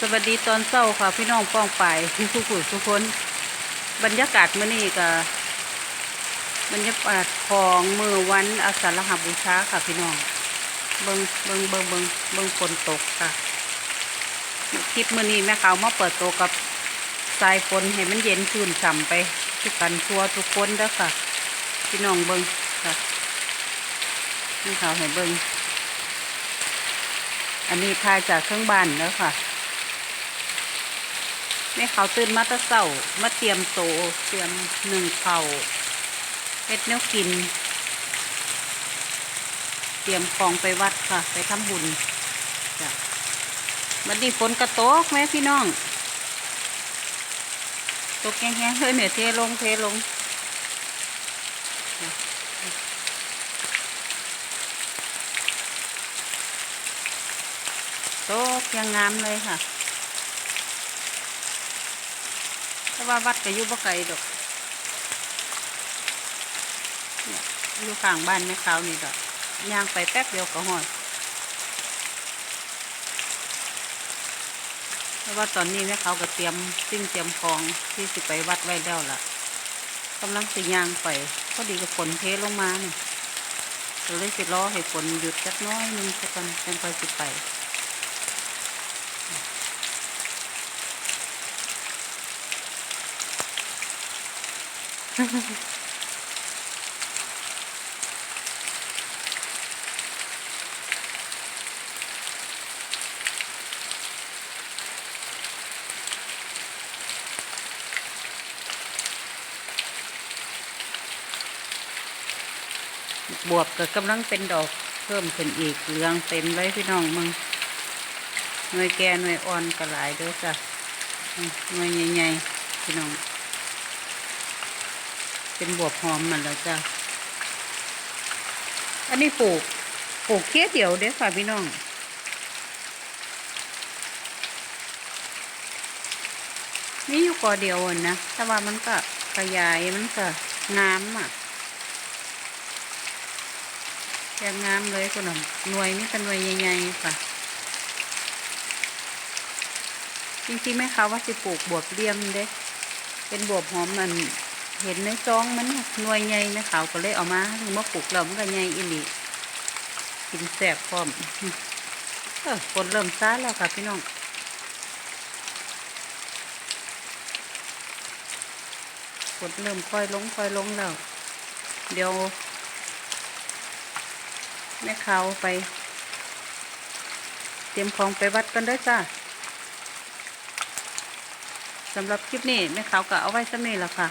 สวัสดีตอนเช้าค่ะพี่น้องป้องไปทุกผู้ทุกคนบรรยากาศเมื้อนี้ก็บรรยากาศของมือวันอาสาฬหบูชาค่ะพี่น้อง เบิงเบิงเบิงเบิงเบิงฝนตกค่ะคลิปมื้อนี้แม่ขาวมาเปิดโตวกับสายฝนให้มันเย็นชื่นฉ่ำไปทุกกันทั่วทุกคนเด้อค่ะ พี่น้องเบิงค่ะนี่ขาวให้เบิงอันนี้ทายจากเครื่องบ้านแล้วค่ะ แม่เขาตื่นมาตะเช้ามาเตรียมโตเตรียมหนึ่งเข่าเฮ็ดแนวกิน เตรียมของไปวัดค่ะ ไปทำบุญจ้ะบัดนี้ฝนกระตกแม่พี่น้อง ตกแห้งๆเฮ้ยเหนือเทลงเทลงตกยังงามเลยค่ะ แต่ว่าวัดก็อยู่บ่ไกลดอกเนี่ยอยู่ข้างบ้านแม่ขาวนี่ดอกย่างไปแป๊บเดียวก็หอดแต่ว่าตอนนี้แม่ขาวก็เตรียมสิ่งเตรียมของที่สิไปวัดไว้แล้วล่ะกำลังสิย่างไปพอดีกับฝนเทลงมาเนี่ยเลยสิรอให้ฝนหยุดจักน้อยนึงสักก่อนจังค่อยสิไป บวบก็กำลังเป็นดอกเพิ่มขึ้นอีกเหลืองเต็มเลยพี่น้องมึงหน่วยแก่หน่วยอ่อนก็หลายเด้อจ้ะหน่วยใหญ่ๆพี่น้อง เป็นบวบหอมมันแล้วจ้ะ อันนี้ปลูก ปลูกเคี้ยเดียวเด้ค่ะพี่น้องมีอยู่กอเดียวนะ แต่ว่ามันก็ขยายมันก็งามอะแกงงามเลยคุณน่ะหน่วยนี่เป็นหน่วยใหญ่ๆค่ะ จริงๆแม่ค้าว่าสิปลูกบวบเลี่ยมเด้ เป็นบวบหอมมัน เห็นในซองมันหน่วยใหญ่แม่ขาวก็เลยเอามาถึงมาปลูกแล้วมันก็ใหญ่อีหลีกินแสบพร้อมเออฝนเริ่มซาแล้วค่ะพี่น้องฝนเริ่มค่อยลงค่อยลงแล้ว เดี๋ยว แม่ขาวไป เตรียมของไปวัดกันด้วยจ้าสำหรับคลิปนี้แม่ขาวก็เอาไว้สักนี้แหละค่ะ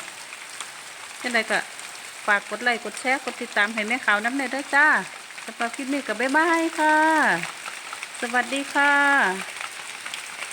ยังไงก็ฝากกดไลค์กดแชร์กดติดตามให้แม่ขาวน้ำในยด้วยจ้าสำหรับคลิปนี้ก็บ๊ายบายค่ะ สวัสดีค่ะ